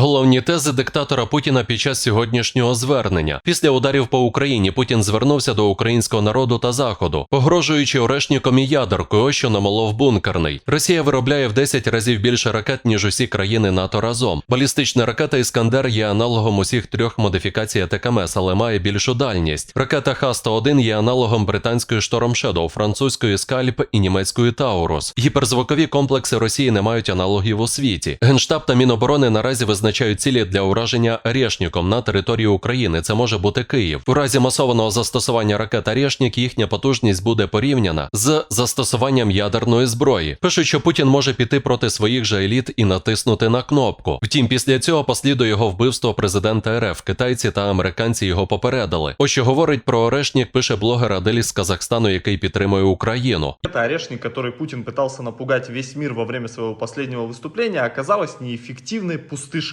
Головні тези диктатора Путіна під час сьогоднішнього звернення. Після ударів по Україні Путін звернувся до українського народу та заходу, погрожуючи Орешніком і ядеркою, що намолов бункерний. Росія виробляє в 10 разів більше ракет, ніж усі країни НАТО разом. Балістична ракета Іскандер є аналогом усіх трьох модифікацій АТКМС, але має більшу дальність. Ракета Х-101 є аналогом британської Шторм Shadow, французької Скальп і німецької Таурус. Гіперзвукові комплекси Росії не мають аналогів у світі. Генштаб та Міноборони наразі визначають цілі для ураження «Орешніком» на території України. Це може бути Київ. У разі масованого застосування ракет «Орешнік» їхня потужність буде порівняна з застосуванням ядерної зброї. Пишуть, що Путін може піти проти своїх же еліт і натиснути на кнопку. Втім, після цього послідує його вбивство президента РФ. Китайці та американці його попередили. Ось що говорить про Орешнік, пише блогер Адель з Казахстану, який підтримує Україну. Это орешник, который Путин пытался напугать весь мир во время своего последнего выступления, оказалась неэффективной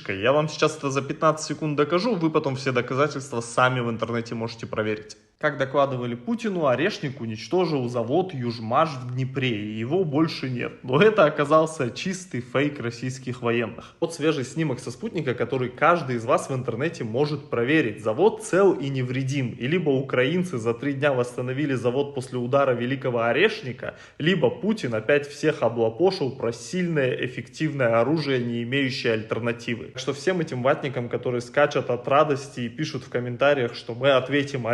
пустышкой. Я вам сейчас это за 15 секунд докажу, вы потом все доказательства сами в интернете можете проверить. Как докладывали Путину, Орешник уничтожил завод Южмаш в Днепре, и его больше нет. Но это оказался чистый фейк российских военных. Вот свежий снимок со спутника, который каждый из вас в интернете может проверить. Завод цел и невредим. И либо украинцы за три дня восстановили завод после удара Великого Орешника, либо Путин опять всех облапошил про сильное эффективное оружие, не имеющее альтернативы. Так что всем этим ватникам, которые скачут от радости и пишут в комментариях, что мы ответим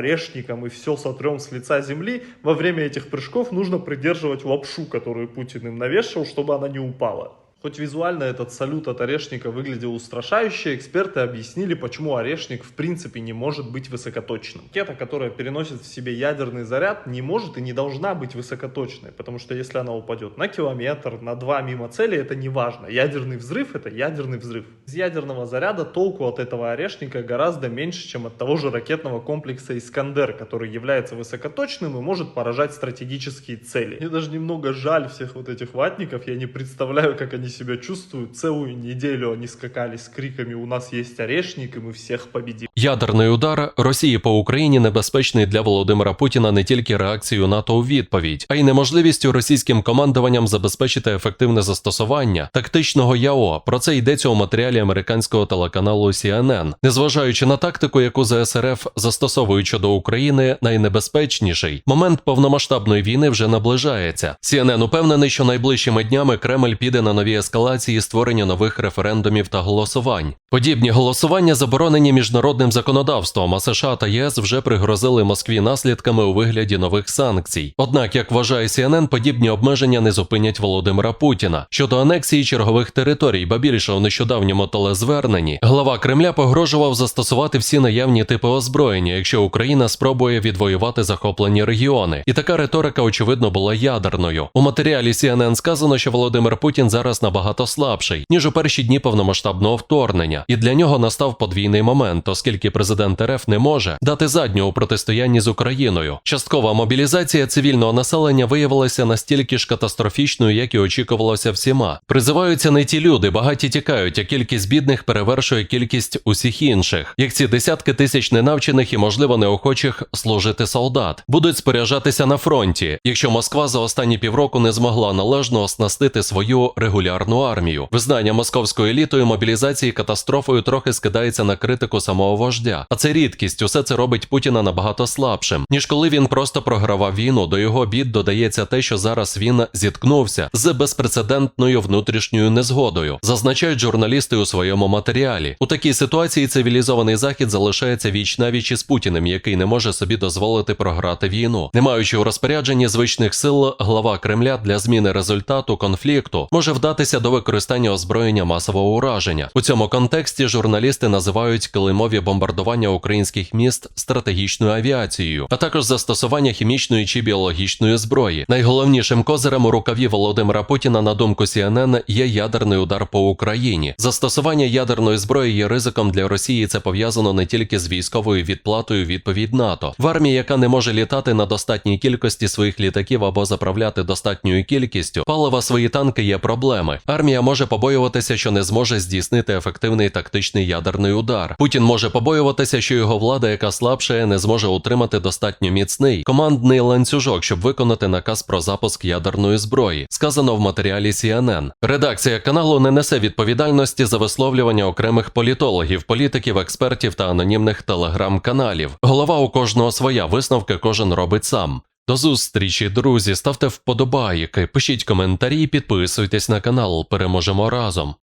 Орешником и все сотрем с лица земли, во время этих прыжков нужно придерживать лапшу, которую Путин им навешивал, чтобы она не упала. Хоть визуально этот салют от Орешника выглядел устрашающе, эксперты объяснили, почему Орешник в принципе не может быть высокоточным. Ракета, которая переносит в себе ядерный заряд, не может и не должна быть высокоточной, потому что если она упадет на километр, на два мимо цели, это не важно. Ядерный взрыв это ядерный взрыв. Из ядерного заряда толку от этого Орешника гораздо меньше, чем от того же ракетного комплекса Искандер, который является высокоточным и может поражать стратегические цели. Мне даже немного жаль всех вот этих ватников, я не представляю, как они себя чувствуют. Целую неделю они скакали с криками «У нас есть орешник, и мы всех победим». Ядерний удар Росії по Україні небезпечний для Володимира Путіна не тільки реакцією НАТО у відповідь, а й неможливістю російським командуванням забезпечити ефективне застосування тактичного ЯО. Про це йдеться у матеріалі американського телеканалу CNN. Незважаючи на тактику, яку ЗСРФ застосовують щодо України, найнебезпечніший момент повномасштабної війни вже наближається. CNN упевнений, що найближчими днями Кремль піде на нові ескалації створення нових референдумів та голосувань. Подібні голосування заборонені міжнародним законодавством, а США та ЄС вже пригрозили Москві наслідками у вигляді нових санкцій. Однак, як вважає CNN, подібні обмеження не зупинять Володимира Путіна щодо анексії чергових територій, ба більше у нещодавньому телезверненні глава Кремля погрожував застосувати всі наявні типи озброєння, якщо Україна спробує відвоювати захоплені регіони. І така риторика, очевидно, була ядерною. У матеріалі CNN сказано, що Володимир Путін зараз набагато слабший ніж у перші дні повномасштабного вторгнення, і для нього настав подвійний момент, оскільки президент РФ не може дати задню у протистоянні з Україною. Часткова мобілізація цивільного населення виявилася настільки ж катастрофічною, як і очікувалося всіма. Призиваються не ті люди, багаті тікають, а кількість бідних перевершує кількість усіх інших, як ці десятки тисяч ненавчених і, можливо, неохочих служити солдат будуть споряджатися на фронті, якщо Москва за останні півроку не змогла належно оснастити свою регулярну армію. Визнання московською елітою мобілізації катастрофою трохи скидається на критику самого вождя. А це рідкість. Усе це робить Путіна набагато слабшим, ніж коли він просто програвав війну. До його бід додається те, що зараз він зіткнувся з безпрецедентною внутрішньою незгодою, зазначають журналісти у своєму матеріалі. У такій ситуації цивілізований захід залишається віч навіч із Путіним, який не може собі дозволити програти війну, не маючи у розпорядженні звичних сил, глава Кремля для зміни результату конфлікту може вдатися до використання озброєння масового ураження. У цьому контексті журналісти називають килимові бомбардування українських міст стратегічною авіацією, а також застосування хімічної чи біологічної зброї. Найголовнішим козирем у рукаві Володимира Путіна, на думку CNN, є ядерний удар по Україні. Застосування ядерної зброї є ризиком для Росії. Це пов'язано не тільки з військовою відплатою відповідь НАТО. В армії, яка не може літати на достатній кількості своїх літаків або заправляти достатньою кількістю, палива свої танки є проблеми. Армія може побоюватися, що не зможе здійснити ефективний тактичний ядерний удар. Путін може побоюватися побоюватися, що його влада, яка слабшає, не зможе утримати достатньо міцний командний ланцюжок, щоб виконати наказ про запуск ядерної зброї, сказано в матеріалі CNN. Редакція каналу не несе відповідальності за висловлювання окремих політологів, політиків, експертів та анонімних телеграм-каналів. Голова у кожного своя висновки кожен робить сам. До зустрічі, друзі. Ставте вподобайки, пишіть коментарі, підписуйтесь на канал. Переможемо разом.